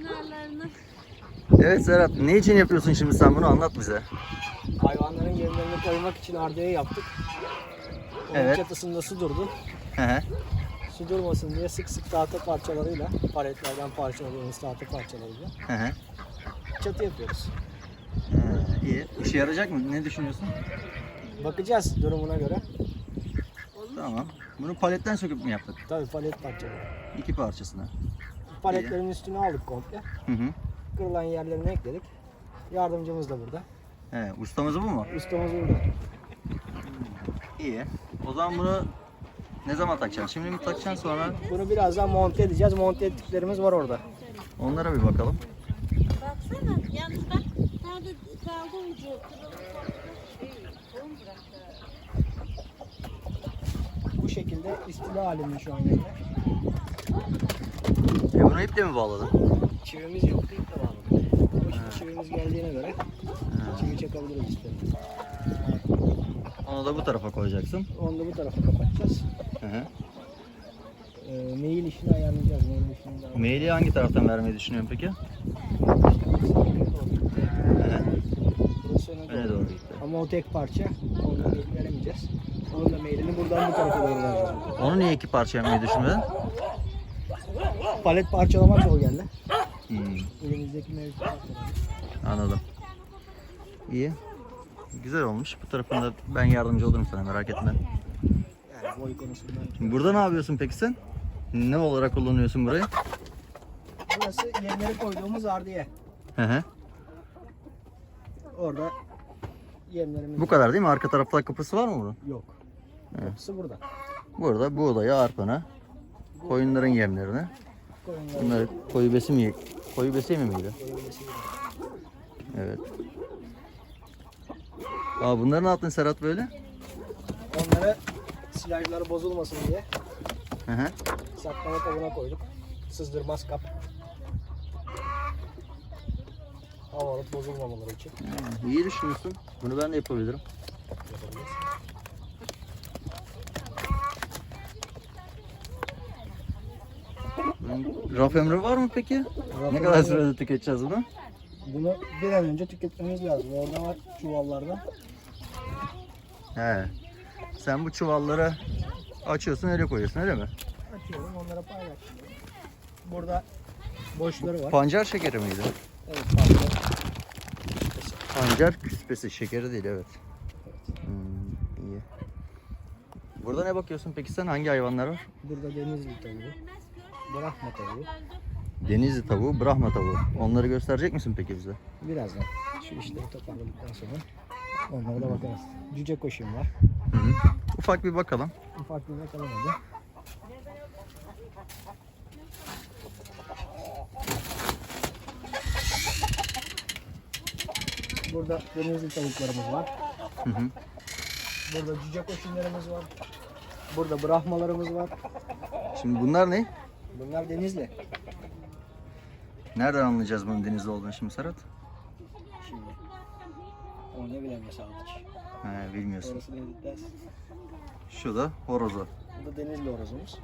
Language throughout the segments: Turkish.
kenarlarını. Evet Serhat ne için yapıyorsun şimdi sen bunu anlat bize. Hayvanların yemlerini koymak için ardeye yaptık. Onun Evet. çatısında su durdu. Hı hı. Su durmasın diye sık sık tahta parçalarıyla, paletlerden parçaladığımız tahta parçalarıyla Hı hı. çatı yapıyoruz. Ee, iyi. İşe yarayacak mı? Ne düşünüyorsun? Bakacağız durumuna göre. Tamam. Bunu paletten söküp mü yaptık? Tabii palet parçaları. İki parçasına. Paletlerin üstünü aldık komple. Hı hı. Kırılan yerlerini ekledik. Yardımcımız da burada. He, ustamız bu mu? Ustamız burada. İyi. O zaman bunu ne zaman takacaksın? Şimdi mi takacaksın sonra? Bunu birazdan monte edeceğiz. Monte ettiklerimiz var orada. Onlara bir bakalım. Baksana yalnız bak nerede kaldı ucu. Bu şekilde istila halinde şu an yerler. E bunu iple mi bağladın? Çivimiz yoktu de bağladık. Ama şimdi çivimiz geldiğine göre çivi çakabiliriz istedim. Onu da bu tarafa koyacaksın. Onu da bu tarafa kapatacağız. Hı hı. Ee, mail işini ayarlayacağız. Mail işini de Maili hangi taraftan vermeyi düşünüyorsun peki? Hı hı. Burası öne Öne doğru. gitti. Ama o tek parça. Onu veremeyeceğiz. Onun da mailini buradan bu tarafa doğru vereceğiz. Onu niye iki parça yapmayı düşünmedin? Palet parçalamak zor geldi. Hmm, Elimizdeki mevcut parçalar. anladım. İyi. Güzel olmuş. Bu tarafında ben yardımcı olurum sana merak etme. Yani boy burada ne yapıyorsun peki sen? Ne olarak kullanıyorsun burayı? Burası yemleri koyduğumuz ardiye. Hı hı. Orada yemlerimiz Bu kadar değil mi? Arka tarafta kapısı var mı bunun? yok. Kapısı burada. Burada buğdayı, arpana, koyunların yemlerini. Koyunlar Bunları koyu besi mi? Koyu besi mi miydi? Evet. Aa bunları ne yaptın Serhat böyle? Onları silajları bozulmasın diye Hı hı. saklama kabına koyduk. Sızdırmaz kap. Hava alıp bozulmamaları için İyi düşünüyorsun. Bunu ben de yapabilirim. yapabiliriz. Bunun raf emri var mı peki? Raf Ne kadar emri- sürede tüketeceğiz bunu? Bunu bir an önce tüketmemiz lazım. Orada var çuvallarda. He. Sen bu çuvallara açıyorsun öyle koyuyorsun öyle mi? Açıyorum onlara paylaş. Burada boşları var. Pancar şekeri miydi? Evet fazla. Pancar küspesi şekeri değil evet. Hmm, iyi. Burada ne bakıyorsun peki sen? Hangi hayvanlar var? Burada denizli tavuğu. Brahma tavuğu. Denizli tavuğu, Brahma tavuğu. Onları gösterecek misin peki bize? Birazdan şu işleri toparladıktan sonra onlara da bakarız. Cüce koşum var. Hı hı. Ufak bir bakalım. Ufak bir bakalım hadi. Burada denizli tavuklarımız var. Hı hı. Burada cüce koşumlarımız var. Burada brahmalarımız var. Şimdi bunlar ne? Bunlar denizli. Nereden anlayacağız bunun denizli olduğunu şimdi Serhat? Şimdi. Onu ne bilemiyoruz artık. He, bilmiyorsun. Orası denizli. Şu da horozu. Bu da denizli horozumuz.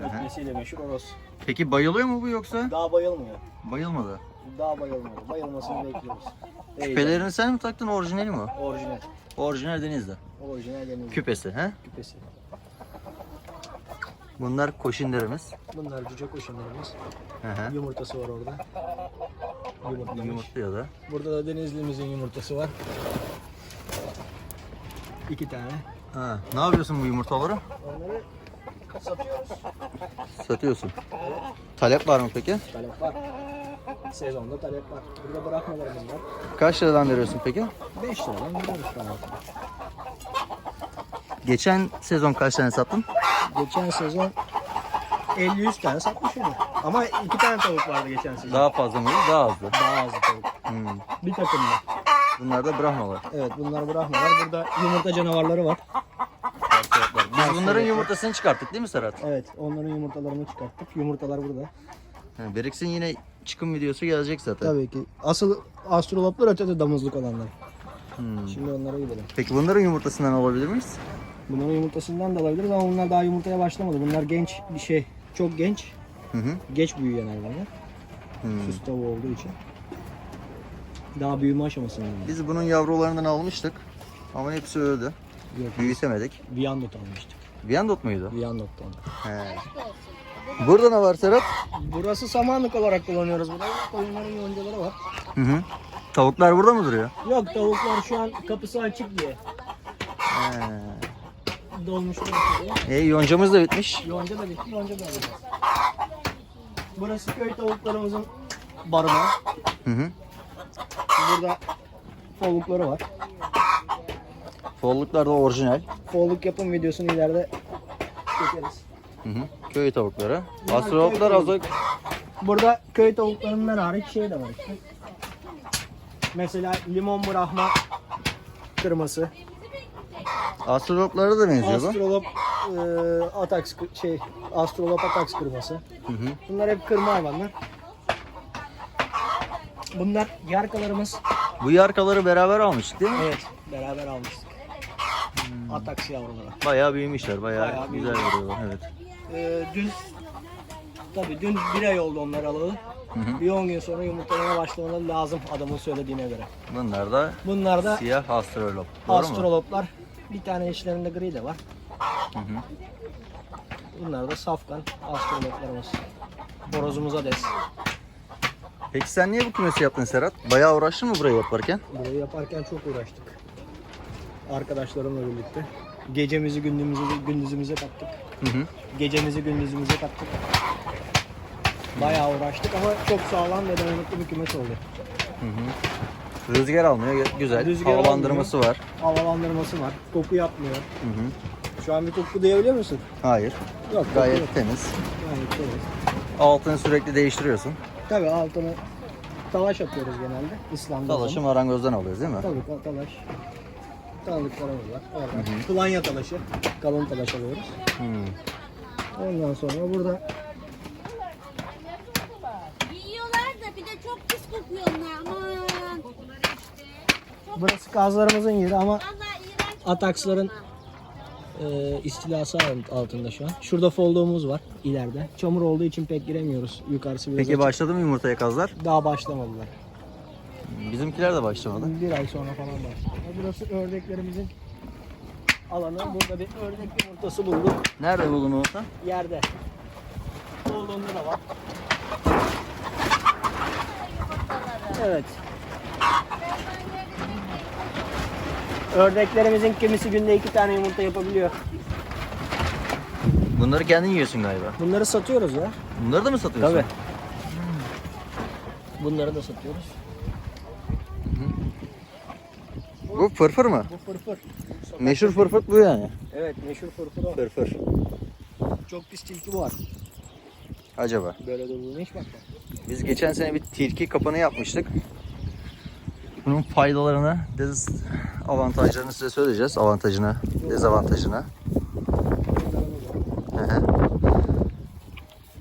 Ötmesiyle meşhur horoz. Peki bayılıyor mu bu yoksa? Daha bayılmıyor. Bayılmadı. Daha bayılmadı. Bayılmasını bekliyoruz. Küpelerini sen mi taktın orijinali mi? o? Orijinal. Orijinal denizli. Orijinal denizli. Küpesi he? Küpesi. Bunlar koşinlerimiz. Bunlar cüce. Hı hı. Yumurtası var orada. Yumurtlamış. Yumurtluyor da. Burada da denizlimizin yumurtası var. İki tane. Ha, ne yapıyorsun bu yumurtaları? Onları satıyoruz. Satıyorsun. Talep var mı peki? Talep var. Sezonda talep var. Burada bırakmalarımız var. Kaç liradan veriyorsun peki? 5 liradan kahvaltı. Geçen sezon kaç tane sattın? Geçen sezon 50-100 tane satmışım. Ama iki tane tavuk vardı geçen sezon. Daha fazla mıydı? Daha azdı. Daha azdı tavuk. Hmm. Bir takımda. Bunlar da Brahmalar. Evet bunlar bırakmalar. Burada yumurta canavarları var. Biz bunların yumurtasını çıkarttık değil mi Serhat? Evet onların yumurtalarını çıkarttık. Yumurtalar burada. Ha, Beriksin yine çıkım videosu gelecek zaten. Tabii ki. Asıl astroloplar ötede damızlık olanlar. Hmm. Şimdi onlara gidelim. Peki bunların yumurtasından alabilir miyiz? Bunların yumurtasından da alabiliriz ama bunlar daha yumurtaya başlamadı. Bunlar genç bir şey. Çok genç. Hı hı. Geç büyüyen hayvanlar. Hmm. Süs tavuğu olduğu için. Daha büyüme aşamasında. Biz bunun yavrularından almıştık. Ama hepsi öldü. Yok. Büyütemedik. Viyandot almıştık. Viyandot muydu? Viyandot'tan. He. Burada ne var Serhat? Burası samanlık olarak kullanıyoruz. Burada koyunların yoncaları var. Hı hı. Tavuklar burada mı duruyor? Yok tavuklar şu an kapısı açık diye. He. Diye. E, yoncamız da bitmiş. Yonca da bitti, yonca da alacağız. Burası köy tavuklarımızın barınağı. Hı hı. Burada follukları var. Folluklar da orijinal. Folluk yapım videosunu ileride çekeriz. Hı hı. Köy tavukları. Bunlar Astrologlar köy. Burada köy tavuklarından hariç şey de var işte. Mesela limon brahma kırması. Astrologlara da benziyor bu. Astrolop e, Atax kı- şey Astrolop Atax kırması. Hı hı. Bunlar hep kırma hayvanlar. Bunlar yarkalarımız. Bu yarkaları beraber almıştık değil mi? Evet, beraber almıştık. Atax yavruları. Bayağı büyümüşler. Bayağı, Bayağı güzel duruyorlar. Evet. Ee, dün tabii dün bir ay oldu onlar alalı. Hı hı. Bir 10 gün sonra yumurtlamaya başlamaları lazım adamın söylediğine göre. Bunlar da Bunlar da siyah astrolog. Doğru mu? Bir tane içlerinde gri de var. Hı hı. Bunlar da safkan astroloplarımız. Horozumuza des. Peki sen niye bu kümesi yaptın Serhat? Bayağı uğraştın mı burayı yaparken? Burayı yaparken çok uğraştık. Arkadaşlarımla birlikte. Gecemizi gündüzümüze, gündüzümüze kattık. Hı hı. Gecemizi gündüzümüze kattık. Bayağı uğraştık ama çok sağlam ve dayanıklı bir kümes oldu. Hı hı. Rüzgar almıyor. Güzel. Rüzgar Havalandırması var. Havalandırması var. Koku yapmıyor. Hı hı. Şu an bir koku duyabiliyor musun? Hayır. Yok. Gayet yok. temiz. Gayet temiz. Altını sürekli değiştiriyorsun. Tabii altını talaş atıyoruz genelde. İslam'da. Talaşı marangozdan alıyoruz değil mi? Tabii ta- talaş. Talalıklarımız var. Oradan. Kulanya talaşı. Kalın talaş alıyoruz. Hı. Ondan sonra burada Yiyorlar da bir de çok pis kokuyor onlar. Aman. Burası kazlarımızın yeri ama ataksların e, istilası alt- altında şu an. Şurada folluğumuz var ileride. Çamur olduğu için pek giremiyoruz. Yukarısı biraz Peki açık. başladı mı yumurtaya kazlar? Daha başlamadılar. Bizimkiler de başlamadı. Bir ay sonra falan başladı. Burası ördeklerimizin alanı. Burada bir ördek yumurtası bulduk. Nerede buldun onu sen? Yerde. Oğlunda da var. Evet. Ördeklerimizin kimisi günde iki tane yumurta yapabiliyor. Bunları kendin yiyorsun galiba. Bunları satıyoruz ya. Bunları da mı satıyorsun? Tabii. Bunları da satıyoruz. Bu fırfır mı? Bu fırfır. Meşhur fırfır bu yani. Evet meşhur fırfır o. Fırfır. Çok pis tilki bu var. Acaba. Böyle durduğuna hiç bakma. Biz geçen sene bir tilki kapanı yapmıştık. Bunun faydalarını, dez avantajlarını size söyleyeceğiz. Avantajını, dezavantajını.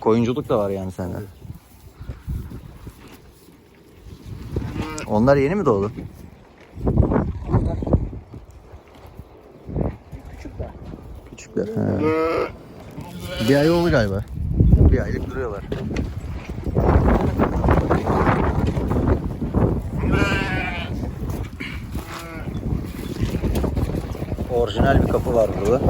Koyunculuk da var yani sende. Onlar yeni mi doğdu? Küçükler. Küçükler. He. Bir ay oldu galiba. Bir aylık duruyorlar. Orijinal bir kapı var burada.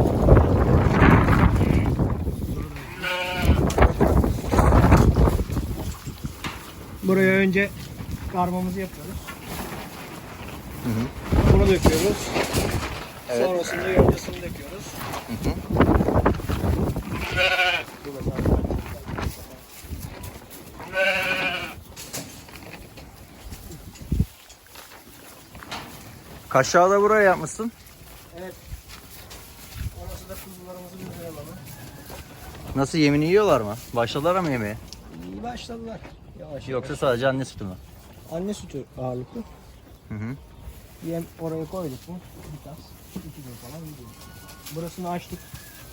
Buraya önce karmamızı yapıyoruz. Hı hı. Bunu döküyoruz. Evet. Sonrasında yoncasını döküyoruz. Hı hı. Kaşağı da buraya yapmışsın. Evet. Orası da kuzularımızın güzel alanı. Nasıl yemini yiyorlar mı? Başladılar mı yemeğe? İyi başladılar. Yavaş Yoksa sadece anne sütü mü? yavaş. Anne sütü ağırlıklı. Hı hı. Yem oraya koyduk mu bir tas. iki gün falan gidiyor. Burasını açtık.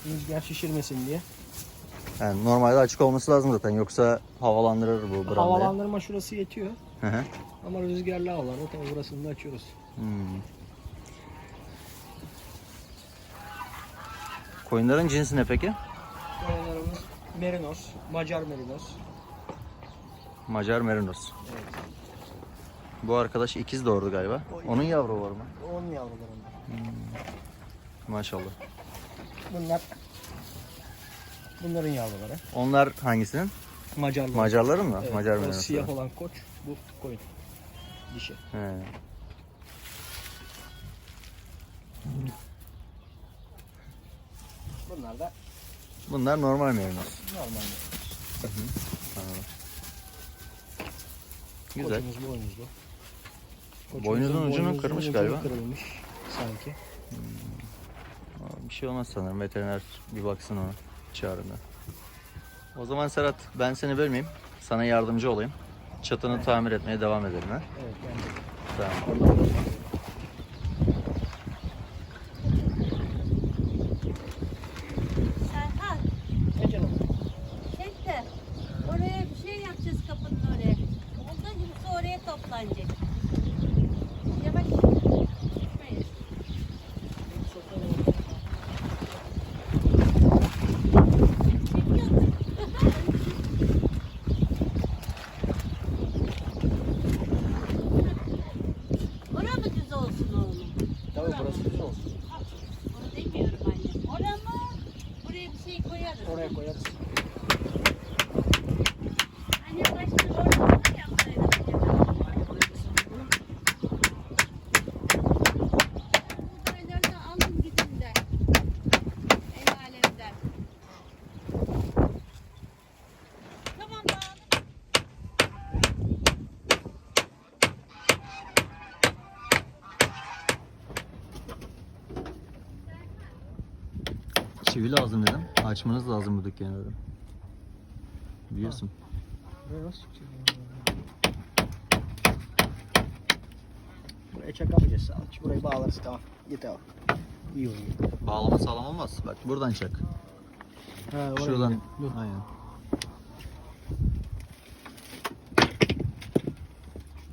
Rüzgar şişirmesin diye. Yani normalde açık olması lazım zaten yoksa havalandırır bu brandayı. Havalandırma şurası yetiyor. Hı hı. Ama rüzgarlı havalarda tabii burasını da açıyoruz. Hmm. Koyunların cinsi ne peki? Koyunlarımız merinos, Macar merinos. Macar Merinos. Evet. Bu arkadaş ikiz doğurdu galiba. Onun yavru var mı? Onun yavrularından. Maşallah. Bunlar bunların yavruları. Onlar hangisinin? Macarlar. Macarların mı? Evet, Macar Merinos'ları. siyah olan koç, bu koyun. Dişi. He. Bunlar da Bunlar normal Merinos. normal. Güzel. Koçumuz boynuzlu. Boynuzun Koçumuzun ucunu boynuzun kırmış galiba. Kırılmış sanki. Aa, Bir şey olmaz sanırım. Veteriner bir baksın ona. Çağrına. O zaman Serhat ben seni bölmeyeyim. Sana yardımcı olayım. Çatını tamir etmeye devam edelim ha. Evet yani. Tamam. Serhat Ne canım? çek de oraya bir şey yapacağız kapının oraya. Olduğu gibi su oraya toplanacak. Yavaş. Hayır. Çekiyorduk. Ora mı düz olsun oğlum? Tabii burası düz olsun. Onu demiyorum anne. Ora mı? Buraya bir şey koyarız. Oraya koyarız. Anne başta orada mı yapsaydım acaba? Uzaylarını alın gidin de. El alemden. Tamam dağılın. Çivi lazım dedim. Açmanız lazım bu dükkanı dedim. Biliyorsun. Buraya nasıl çıkacağız? Buraya sadece. Burayı bağlarız tamam. Yeter o. İyi oluyor. Bağlama sağlam olmaz. Bak buradan çak. Ha, Şuradan. Aynen.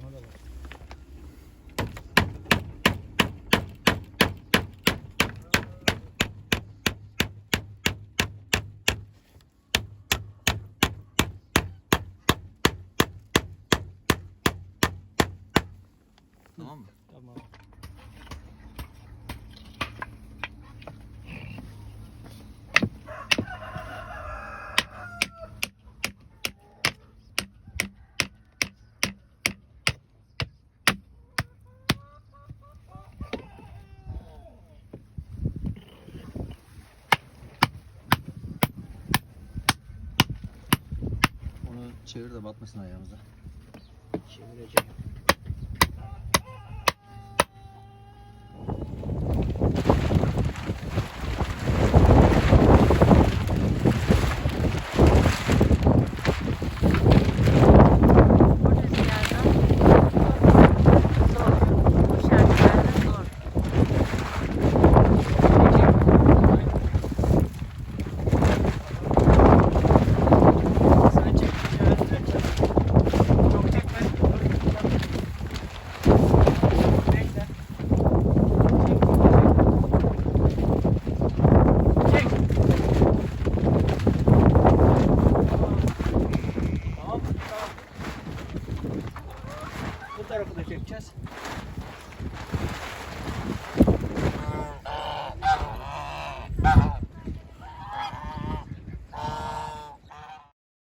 Şuna da bak. Tamam mı? Tamam. Onu çevir de batmasın ayağımıza. Çevireceğim.